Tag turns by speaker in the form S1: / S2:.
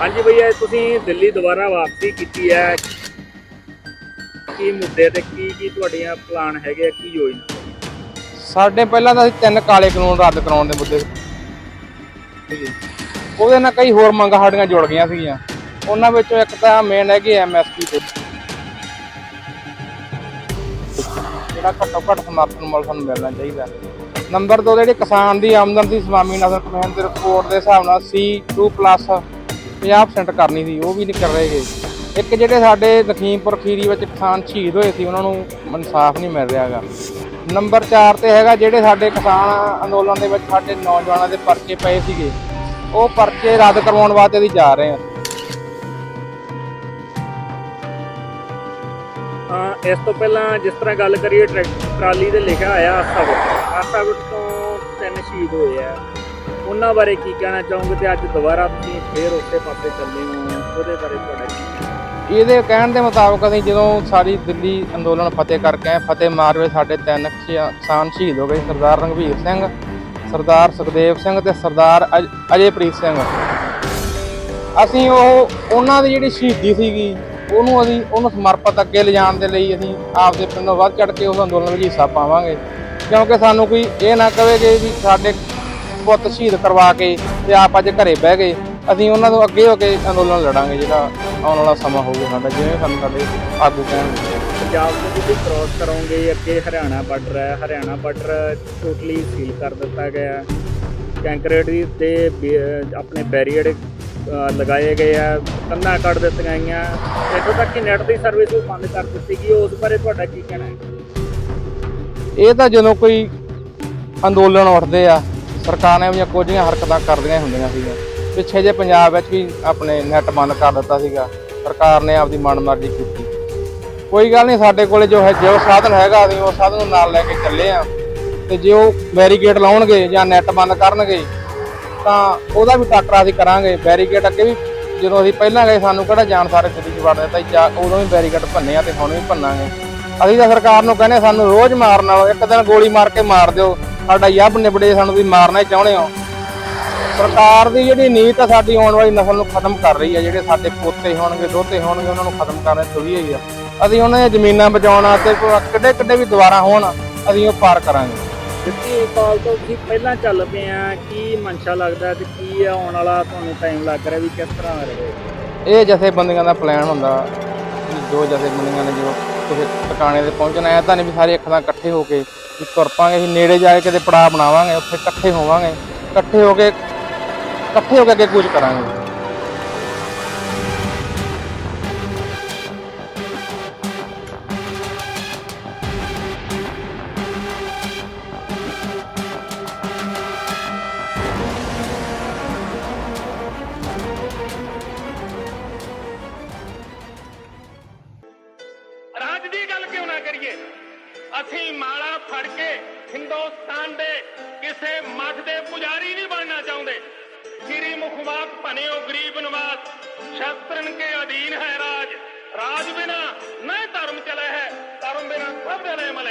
S1: ਹਾਂਜੀ ਭਈਆ ਤੁਸੀਂ ਦਿੱਲੀ ਦੁਬਾਰਾ ਵਾਪਸੀ ਕੀਤੀ ਹੈ। ਕੀ ਮੁੱਦੇ ਤੇ ਕੀ ਕੀ ਤੁਹਾਡੀਆਂ ਪਲਾਨ ਹੈਗੇ ਆ ਕੀ ਯੋਜਨਾ?
S2: ਸਾਡੇ ਪਹਿਲਾਂ ਤਾਂ ਅਸੀਂ ਤਿੰਨ ਕਾਲੇ ਕਾਨੂੰਨ ਰੱਦ ਕਰਾਉਣ ਦੇ ਮੁੱਦੇ ਉਹਦੇ ਨਾਲ ਕਈ ਹੋਰ ਮੰਗਾਂ ਸਾਡੀਆਂ ਜੁੜ ਗਈਆਂ ਸੀਗੀਆਂ। ਉਹਨਾਂ ਵਿੱਚੋਂ ਇੱਕ ਤਾਂ ਮੇਨ ਹੈਗੀ ਐਮਐਸਪੀ ਤੇ। ਜਿਹੜਾ ਘੱਟੋ ਘੱਟ ਸਮਰਥਨ ਮੁੱਲ ਸਾਨੂੰ ਮਿਲਣਾ ਚਾਹੀਦਾ। ਨੰਬਰ 2 ਜਿਹੜੀ ਕਿਸਾਨ ਦੀ ਆਮਦਨ ਸੀ ਸਵਾਮੀਨਾਥਨ ਕਮਿਸ਼ਨ ਦੇ ਰਿਪੋਰਟ ਦੇ ਹਿਸਾਬ ਨਾਲ C2 ਪਲੱਸ 50% ਕਰਨੀ ਸੀ, ਉਹ ਵੀ ਨਹੀਂ ਕਰ ਰਹੇਗੇ ਇੱਕ ਜਿਹੜੇ ਸਾਡੇ ਲਖੀਮਪੁਰ ਖੀਰੀ ਵਿੱਚ ਕਿਸਾਨ ਸ਼ਹੀਦ ਹੋਏ ਸੀ, ਉਹਨਾਂ ਨੂੰ ਇਨਸਾਫ ਨਹੀਂ ਮਿਲ ਰਿਹਾਗਾ ਨੰਬਰ 4 ਤੇ ਹੈਗਾ, ਜਿਹੜੇ ਸਾਡੇ ਕਿਸਾਨ ਅੰਦੋਲਨ ਦੇ ਵਿੱਚ ਸਾਡੇ ਨੌਜਵਾਨਾਂ ਦੇ ਪਰਚੇ ਪਏ ਸੀਗੇ, ਉਹ ਪਰਚੇ ਰੱਦ ਕਰਵਾਉਣ ਵਾਸਤੇ ਅਸੀਂ ਜਾ ਰਹੇ ਹਾਂ।
S1: ਇਸ ਤੋਂ ਪਹਿਲਾਂ ਜਿਸ ਤਰ੍ਹਾਂ ਗੱਲ ਕਰੀਏ ਟਰੈਕਟਰ ਟਰਾਲੀ ਦੇ ਲਿਖਿਆ ਆਇਆ ਆਸਾਵਟ ਆਸਾਵਟ ਤੋਂ ਤਿੰਨ ਸ਼ਹੀਦ ਹੋਏ ਆ। ਉਹਨਾਂ ਬਾਰੇ ਕੀ ਕਹਿਣਾ ਚਾਹੋਗੇ ਤੇ ਅੱਜ ਦੁਬਾਰਾ ਤੁਸੀਂ ਫੇਰ ਉਸੇ ਪਾਸੇ ਚੱਲੇ ਹੋ, ਉਹਦੇ ਬਾਰੇ ਤੁਹਾਡਾ ਕੀ
S2: ਇਹਦੇ ਕਹਿਣ ਦੇ ਮੁਤਾਬਕ ਅਸੀਂ ਜਦੋਂ ਸਾਰੀ ਦਿੱਲੀ ਅੰਦੋਲਨ ਫਤਿਹ ਕਰਕੇ ਆਏ, ਫਤਿਹ ਮਾਰ ਵਿੱਚ ਸਾਡੇ ਤਿੰਨ ਸ਼ਿਆ- ਕਿਸਾਨ ਸ਼ਹੀਦ ਹੋ ਗਏ ਸਰਦਾਰ ਰਣਵੀਰ ਸਿੰਘ, ਸਰਦਾਰ ਸੁਖਦੇਵ ਸਿੰਘ ਤੇ ਸਰਦਾਰ ਅਜ- ਅਜੇਪ੍ਰੀਤ ਸਿੰਘ। ਅਸੀਂ ਉਹ, ਉਹਨਾਂ ਦੀ ਜਿਹੜੀ ਸ਼ਹੀਦੀ ਸੀਗੀ, ਉਹਨੂੰ ਅਸੀਂ ਉਹਨੂੰ ਸਮਰਪਿਤ ਅੱਗੇ ਲਿਜਾਣ ਦੇ ਲਈ ਅਸੀਂ ਆਪਦੇ ਪਿੰਡੋਂ ਵੱਧ ਚੜ ਕੇ ਉਸ ਅੰਦੋਲਨ ਵਿੱਚ ਹਿੱਸਾ ਪਾਵਾਂਗੇ। ਕਿਉਂਕਿ ਸਾਨੂੰ ਕੋਈ ਇਹ ਨਾ ਕਹੇਗੇ ਵੀ ਸਾਡੇ ਪੁੱਤ ਸ਼ਹੀਦ ਕਰਵਾ ਕੇ ਤੇ ਆਪ ਅੱਜ ਘਰੇ ਬਹਿ ਗਏ। ਅਸੀਂ ਉਹਨਾਂ ਤੋਂ ਅੱਗੇ ਹੋ ਕੇ ਅੰਦੋਲਨ ਲੜਾਂਗੇ ਜਿਹੜਾ ਆਉਣ ਵਾਲਾ ਸਮਾਂ ਹੋਊਗਾ ਸਾਡਾ ਜਿਵੇਂ ਸਾਨੂੰ ਸਾਡੇ ਆਗੂ ਕਹਿਣਗੇ
S1: ਪੰਜਾਬ ਤੋਂ ਤੁਸੀਂ ਕ੍ਰੋਸ ਕਰੋਗੇ ਅੱਗੇ ਹਰਿਆਣਾ ਬਾਰਡਰ ਹੈ। ਹਰਿਆਣਾ ਬਾਰਡਰ ਟੋਟਲੀ ਸੀਲ ਕਰ ਦਿੱਤਾ ਗਿਆ। ਕੰਕਰੀਟ ਦੀ ਤੇ ਆਪਣੇ ਬੈਰੀਅਰ ਲਗਾਏ ਗਏ ਆ ਕੰਧਾਂ ਕੱਢ ਦਿੱਤੀਆਂ ਗਈਆਂ। ਇੱਥੋਂ ਤੱਕ ਕਿ ਨੈਟ ਦੀ ਸਰਵਿਸ ਵੀ ਬੰਦ ਕਰ ਦਿੱਤੀ ਗਈ। ਉਸ ਬਾਰੇ ਤੁਹਾਡਾ ਕੀ ਕਹਿਣਾ ਹੈ?
S2: ਇਹ ਤਾਂ ਜਦੋਂ ਕੋਈ ਅੰਦੋਲਨ ਉੱਠਦੇ ਆ ਸਰਕਾਰ ਨੇ ਕੁਝ ਹਰਕਤਾਂ ਕਰਦੀਆਂ ਹੁੰਦੀਆਂ ਸੀਗੀਆਂ। ਪਿੱਛੇ ਜੇ ਪੰਜਾਬ ਵਿੱਚ ਵੀ ਆਪਣੇ ਨੈਟ ਬੰਦ ਕਰ ਦਿੱਤਾ ਸੀਗਾ। ਸਰਕਾਰ ਨੇ ਆਪਦੀ ਮਨਮਰਜ਼ੀ ਕੀਤੀ। ਕੋਈ ਗੱਲ ਨਹੀਂ ਸਾਡੇ ਕੋਲੇ ਜੋ ਹੈ ਜੋ ਸਾਧਨ ਹੈਗਾ ਅਸੀਂ ਉਹ ਸਾਧਨ ਨੂੰ ਨਾਲ ਲੈ ਕੇ ਚੱਲੇ ਆ। ਤੇ ਜੇ ਉਹ ਬੈਰੀਕੇਡ ਲਾਉਣਗੇ ਜਾਂ ਨੈਟ ਬੰਦ ਕਰਨਗੇ ਤਾਂ ਉਹਦਾ ਵੀ ਟਾਕਰਾ ਅਸੀਂ ਕਰਾਂਗੇ। ਬੈਰੀਕੇਡ ਅੱਗੇ ਵੀ ਜਦੋਂ ਅਸੀਂ ਪਹਿਲਾਂ ਗਏ ਸਾਨੂੰ ਕਿਹੜਾ ਜਾਣ ਸਾਰੇ ਗੱਡੀ 'ਚ ਵੜ ਦਿੱਤਾ ਸੀ, ਉਦੋਂ ਵੀ ਬੈਰੀਕੇਡ ਭੰਨੇ ਆ ਤੇ ਹੁਣ ਵੀ ਭੰਨਾਂਗੇ। ਅਸੀਂ ਤਾਂ ਸਰਕਾਰ ਨੂੰ ਕਹਿੰਦੇ ਸਾਨੂੰ ਰੋਜ਼ ਮਾਰਨ ਨਾਲੋਂ ਇੱਕ ਦਿਨ ਗੋਲੀ ਮਾਰ ਕੇ ਮਾਰ ਦਿਓ। ਸਾਡਾ ਯੱਬ ਨਿਬੜੇ ਸਾਨੂੰ ਵੀ ਮਾਰਨਾ ਹੀ ਚਾਹੁੰਦੇ ਹੋ। ਸਰਕਾਰ ਦੀ ਜਿਹੜੀ ਨੀਤ ਆ ਸਾਡੀ ਆਉਣ ਵਾਲੀ ਨਸਲ ਨੂੰ ਖਤਮ ਕਰ ਰਹੀ ਆ ਜਿਹੜੇ ਸਾਡੇ ਪੋਤੇ ਹੋਣਗੇ ਦੋਤੇ ਹੋਣਗੇ ਉਹਨਾਂ ਨੂੰ ਖਤਮ ਕਰਨ ਤੁਰੀ ਹੋਈ ਆ। ਅਸੀਂ ਉਹਨਾਂ ਦੀਆਂ ਜ਼ਮੀਨਾਂ ਬਚਾਉਣਾ ਤੇ ਕਿੱਡੇ ਕਿੱਡੇ ਵੀ ਦੁਬਾਰਾ ਹੋਣ ਅਸੀਂ ਉਹ ਪਾਰ ਕਰਾਂਗੇ।
S1: ਦਿੱਤੀ ਕਾਲ ਤੋਂ ਤੁਸੀਂ ਪਹਿਲਾਂ ਚੱਲ ਪਏ ਆ ਕੀ ਮਨਸ਼ਾ ਲੱਗਦਾ ਤੇ ਕੀ ਆਉਣ ਵਾਲਾ ਤੁਹਾਨੂੰ ਟਾਈਮ ਲੱਗ ਰਿਹਾ ਵੀ ਕਿਸ ਤਰ੍ਹਾਂ ਰਹੇ?
S2: ਇਹ ਜਥੇਬੰਦੀਆਂ ਦਾ ਪਲਾਨ ਹੁੰਦਾ ਜੋ ਜਥੇਬੰਦੀਆਂ ਨੇ ਜੋ ਕਿਸੇ ਟਿਕਾਣੇ ਤੇ ਪਹੁੰਚਣਾ ਹੈ, ਤਾਂ ਨਹੀਂ ਵੀ ਸਾਰੇ ਅੱਖਾਂ ਇਕੱਠੇ ਹੋ ਕੇ ਵੀ ਤੁਰ ਪਾਂਗੇ, ਅਸੀਂ ਨੇੜੇ ਜਾ ਕੇ ਕਿਤੇ ਪੜਾਅ ਬਣਾਵਾਂਗੇ, ਉੱਥੇ ਇਕੱਠੇ ਹੋਵਾਂਗੇ। ਇਕੱਠੇ ਹੋ ਕੇ, ਇਕੱਠੇ ਹੋ ਕੇ ਅੱਗੇ ਕੁਝ ਕਰਾਂਗੇ।
S3: ਅਸੀਂ ਮਾਲਾ ਫੜ ਕੇ ਹਿੰਦੁਸਤਾਨ ਦੇ ਕਿਸੇ ਮਠ ਦੇ ਪੁਜਾਰੀ ਨਹੀਂ ਬਣਨਾ ਚਾਹੁੰਦੇ। ਸ੍ਰੀ ਮੁਖਵਾਕ ਭਨਿਓ ਗਰੀਬ ਨਿਵਾਸ, ਸ਼ਸਤਰਨ ਕੇ ਅਧੀਨ ਹੈ ਰਾਜ। ਰਾਜ ਬਿਨਾ ਨਾ ਧਰਮ ਚਲੇ ਹੈ, ਧਰਮ ਬਿਨਾ ਸਭ ਦੇ ਮਲੇ।